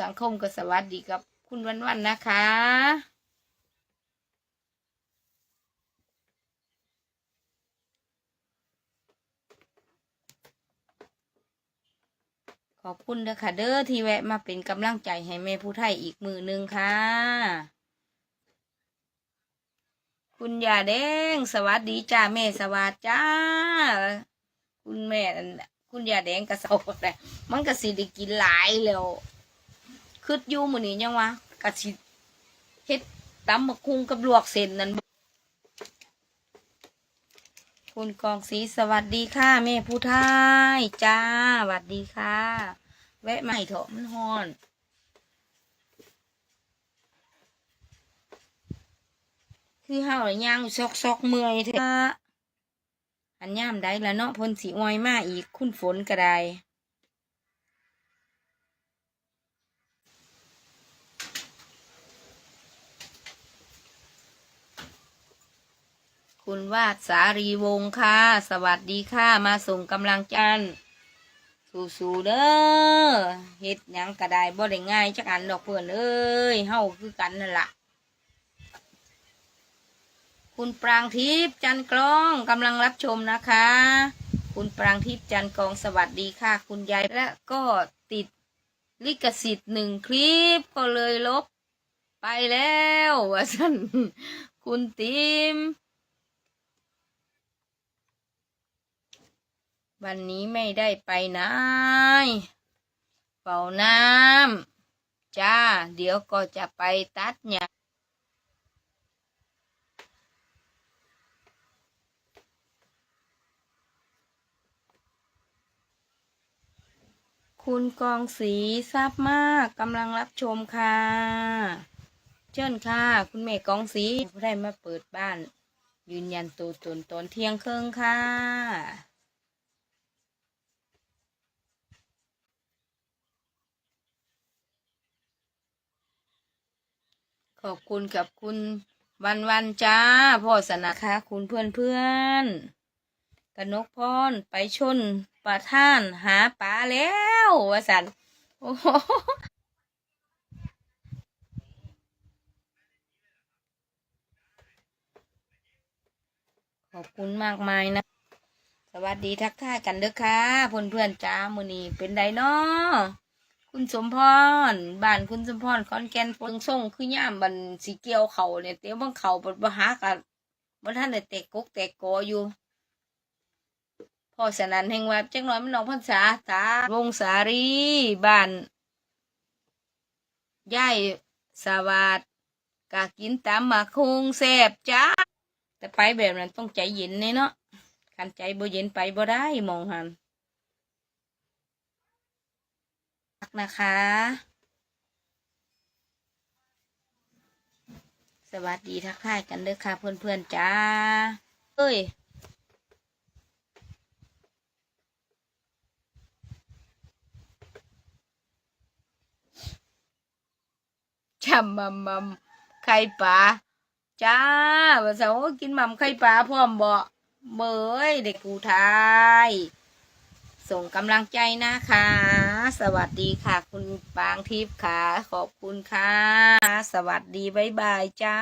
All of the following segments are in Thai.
สังคมก็สวัสดีกับคุณวันวันนะคะ ขอบคุณเด้อค่ะเด้อที่แวะมาเป็นกำลังใจให้แม่ผู้ไทยอีกมือหนึ่งค่ะ คุณยาแดงสวัสดีจ้าแม่สวัสดีจ้า คุณแม่คุณยาแดงกระสอบแต่มันก็สิได้กินหลายแล้ว คืดอยู่มื้อนี้ยังวะกะสิเฮ็ดตำมะคุงกับลวกเส้นนั่นคุณกองศรีสวัสดีค่ะแม่ผู้ไทยจ้าสวัสดีค่ะ แวะมาให้เถอะมันฮอนคือเฮาน่ะย่างซอกซอกเมื่อยเถอะอันย่ามได้แล้วเนาะพ่นสีออยมาอีก คุณฝนก็ได้ คุณวาดสารีวงศ์ค่ะ สวัสดีค่ะ มาส่งกำลังใจสู้ๆเด้อเฮ็ดหยังก็ไดบ่ได้ง่ายจักอันดอกเพื่อนเอ้ยเฮาคือกันนั่นล่ะ คุณปรางทิพย์จันกรองกำลังรับชมนะคะ คุณปรางทิพย์จันกรองสวัสดีค่ะ คุณยายและก็ติดลิขสิทธิ์หนึ่งคลิปก็เลยลบ ไปแล้วว่าสันคุณติม วันนี้ไม่ได้ไปไหนเป่าน้ำจ้า เดี๋ยวก็จะไปตัดหญ้าคุณกองสีทราบมากกำลังรับชมค่ะ เชิญค่ะ คุณแม่กองสีได้มาเปิดบ้าน ยืนยันตัวตนตอนเที่ยงครึ่งค่ะ ขอบคุณกับคุณวันวันจ้าพ่อสนะคะ คุณเพื่อนเพื่อนกนกพรไปชนประท่านหาปลาแล้ววสันโอ้ขอบคุณมากมายนะ สวัสดีทักทายกันเด้อค่ะเพื่อนเพื่อนๆจ้ามือนี้เป็นไดเนาะ คุณสมพรบ้านคุณสมพรคอนแกนเปิงส่งคือย่ามบันสีเกียวเขาเนี่ยเตี้ยวบังเขาบดบหากันบ่ท่านได้แตกกกแตกกออยู่พอฉะนั้นแห่งแวบจังน้อยมันน้องพันษาตาวงสารีบ้านย่ายสวัสดกากินตามมาคงแซบจ้าแต่ไปแบบนั้นต้องใจเย็นเลยเนาะคันใจบ่เย็นไปบ่ได้มองหันรัก นะคะ สวัสดีทักทายกันเด้อค่ะ เพื่อนๆจ้าเอ้ยจำมัมมัมไข่ปลาจ้าว่าสาวกินมัมไข่ปลาพร้อมบ่เบยเด็กผู้ไทย ส่งกำลังใจนะคะ สวัสดีค่ะ คุณปางทิพย์ค่ะ ขอบคุณค่ะ สวัสดีบายบายจ้า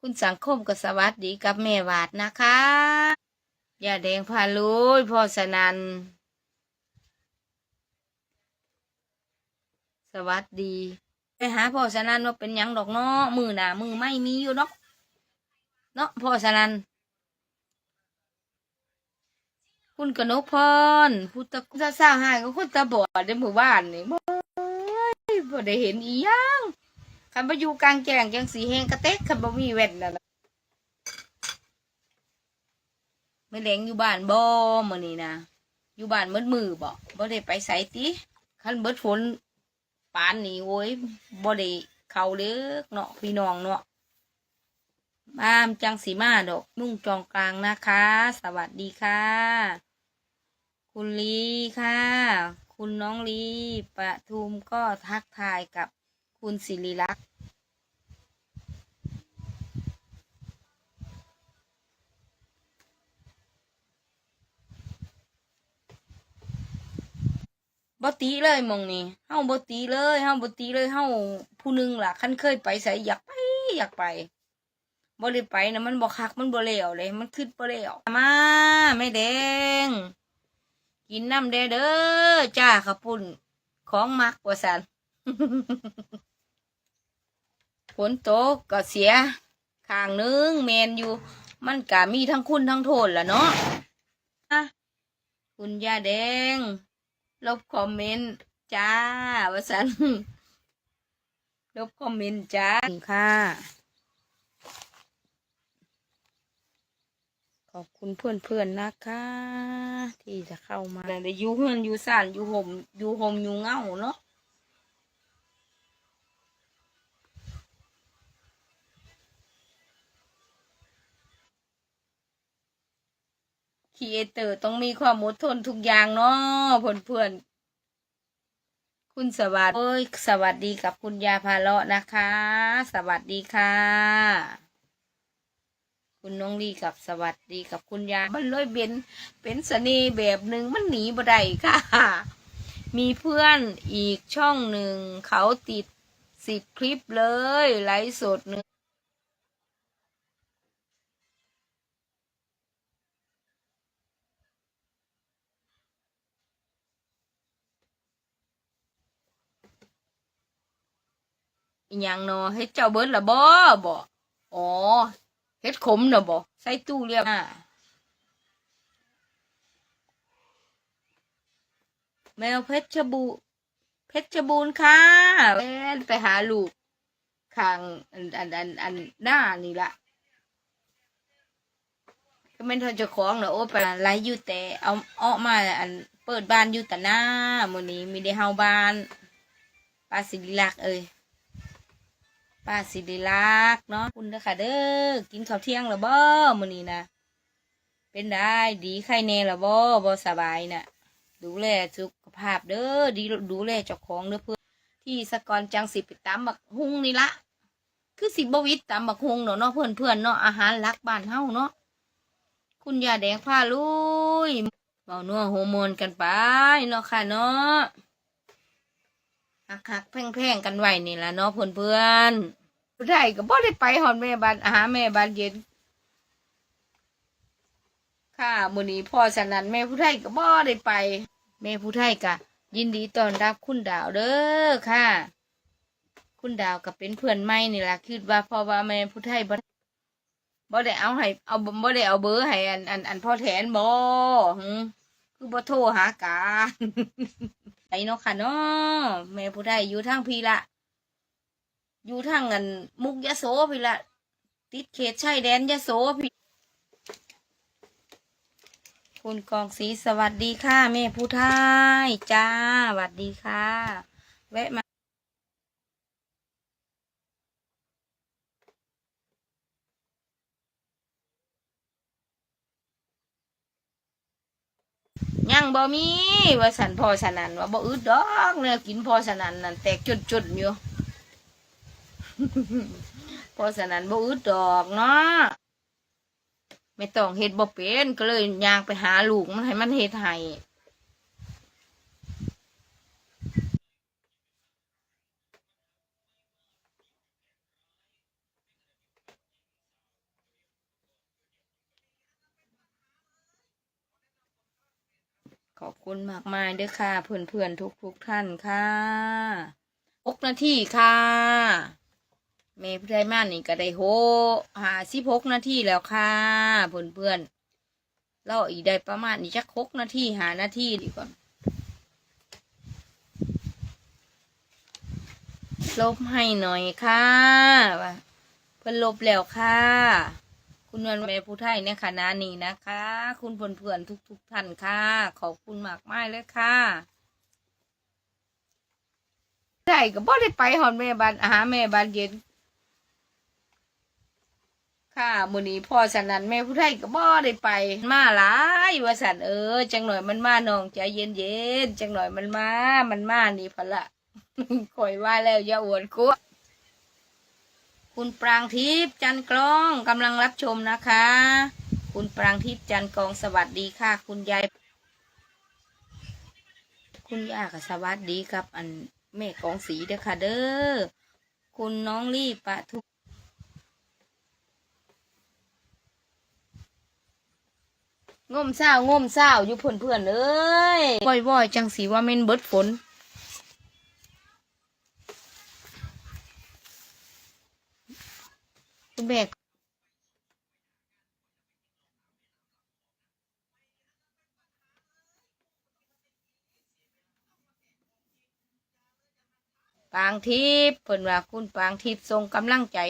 คุณสังคมก็สวัสดีกับแม่วาดนะคะอย่าแดงพาลุยพ่อสนันสวัสดี ไปหาพ่อสนันว่าเป็นยังดอกเนาะมือหนามือไม่มีอยู่เนาะเนาะพ่อสนัน คุณกนกพรพุทธคุณสร้างให้ก็คุณตาบอดในหมู่บ้านนี่บ่บ่ได้เห็นอีหยังคันบ่อยู่กลางแจ้งจังสีแหงกระเต็กคันบ่มีแว่นนั่นล่ะไม่เล้งอยู่บ้านบ่มื้อนี้นะอยู่บ้านมืดมือบ่บ่ได้ไปไสติคันเบิดฝนปานนี้โว้ยบ่ได้เข้าเด้อเนาะพี่น้องเนาะ บ้ามจังสีมาดอกมุ่งจองกลางนะคะ สวัสดีค่ะ คุณลีค่ะ คุณน้องลีปะทุมก็ทักทายกับคุณศิริลักษ์บตีเลยมองนี่เฮาบตีเลยเฮาบตีเลยเฮาผู้หนึงล่ะคันเคยไปไสอยากไปอยากไป บ่ได้ไปนะมันบ่คักมันบ่แล้วเลย มันคิดบ่แล้วมาแม่แดง กินน้ำเด้เด้อจ้าขปุ่น ของมักว่าสันฝนตกก็เสียข้างนึงแมนอยู่ มันกะมีทั้งคุณทั้งโทษล่ะเนาะคุณยาแดง ลบคอมเมนต์จ้าว่าสันลบคอมเมนต์จ้าค่ะ ขอบคุณเพื่อนๆนะคะ ที่จะเข้ามาแต่อยู่เฮือนอยู่ซ่านอยู่ห่มอยู่ห่มอยู่เงาเนาะครีเอเตอร์ต้องมีความอดทนทุกอย่างเนาะเพื่อนๆคุณสวัสดีเอ้ยสวัสดีกับคุณยาพาเลาะนะคะ สวัสดีค่ะ คุณน้องลีกับสวัสดีกับคุณยายมันเลยเป็นเป็นเสน่ห์แบบหนึ่งมันหนีบ่ได้ค่ะ มีเพื่อนอีกช่องหนึ่งเขาติดสิบคลิปเลยไลฟ์สดหนึ่งอย่างนอให้เจ้าเบิร์ดละบ่บ่อ๋อ เฮ็ดขมเนอะบ่ใส่ตู้เรียบอะแมวเพชรบูเพชรบูรณ์ค่ะแล่นไปหาลูกข้างอันอันอันอันหน้านี่ละก็ไม่นเธอเจะคล้าของเนอะโอ้ไปไลฟ์อยู่แต่เอาออกมาอันเปิดบ้านอยู่แต่หน้ามื้อนี้มีได้เฮาบ้านป้าสิริลักษณ์เอ้ย ป้าสิริลักษ์เนาะคุณเด้อค่ะเด้อกินข้าวเที่ยงแล้วบ่มื้อนี้นะเป็นได้ดีไข้แน่แล้วบ่บ่สบายน่ะ ดูแลสุขภาพเด้อดีดูแลเจ้าของเด้อเพื่อนที่สกอนจังสิไปตำบักฮุงนี่ละคือสิบวิตตำบักฮุงเนาะเนาะเพื่อนเพื่อนเนาะอาหารหลักบ้านเฮาเนาะคุณยาแดงผ้าลุยเบานัวโฮอร์โมนกันไปเนาะค่ะเนาะ หักๆแพงๆกันไว้นี่ละเนาะเพื่อนเพื่อนๆผู้ใดก็บ่ได้ไปหอนแม่บ้านอาหาแม่บ้านเย็น ค่ะมื้อนี้พ่อฉะนั้นแม่ผู้ไทยก็บ่ได้ไป แม่ผู้ไทยก็ยินดีต้อนรับคุณดาวเด้อค่ะ คุณดาวก็เป็นเพื่อนใหม่นี่ล่ะคิดว่าพราะว่าแม่ผู้ไทยบ่บ่ได้เอาให้เอาบ่ได้เอาเบอร์ให้อันอันอันพ่อแทนบ่หึคือบ่โทรหากัน ไปเนาะค่ะเนาะแม่ผู้ไทยอยู่ทางพีละอยู่ทางเงินมุกยะโสพีละติดเขตชายแดนยะโสพีคุณกองศรีสวัสดีค่ะแม่ผู้ท้ายจ้าสวัสดีค่ะ แวะมา ยังบ่มีว่าสันพอสนันว่าบ่อึดดอกเนี่ยกินพอสนันนั่นแตกจุดๆอยู่พอสนันบ่อึดดอกเนาะไม่ต้องเฮ็ดบ่เป็นก็เลยยางไปหาลูกมันให้มันเฮ็ดให้ ขอบคุณมากมายเด้อค่ะ เพื่อนๆทุกๆท่านค่ะหกนาทีค่ะเมย์พุทธายมานนี่ก็ได้โหหาสิบหกนาทีแล้วค่ะ เพื่อนๆเราอีกได้ประมาณนี้จักหกนาทีหานาทีดีกว่าลบให้หน่อยค่ะเพิ่นลบแล้วค่ะ คุณวันแม่ผู้ไทยในคณะนี้นะคะ คุณเพื่อนๆทุกๆท่านค่ะ ขอบคุณมากมายเลยค่ะใช่ก็บ่ได้ไปหอนแม่บ้านอาหาแม่บ้านเย็น ค่ะมื้อนี้พ่อสันนันแม่ผู้ไทยก็บ่ได้ไป มาหลายว่าสันเออจังหน่อยมันมาน้องใจเย็นๆจังหน่อยมันมา มันมานี่พะละข่อยว่าแล้วอย่าอวดกลัว คุณปรางทิพย์จันกล้องกำลังรับชมนะคะ คุณปรางทิพย์จันกองสวัสดีค่ะ คุณยาย คุณย่าก็สวัสดีครับ อันแม่กองสีเด้อค่ะเด้อคุณน้องลี่ปะทุกงมเศร้างมเศร้าอยู่เพื่อนเพื่อนเอ้ยว่อยๆจังสีว่าเม่นเบิดฝน คุณแม่ปางทิพย์เพิ่นว่าคุณปางทิพย์ทรงกำลังใจ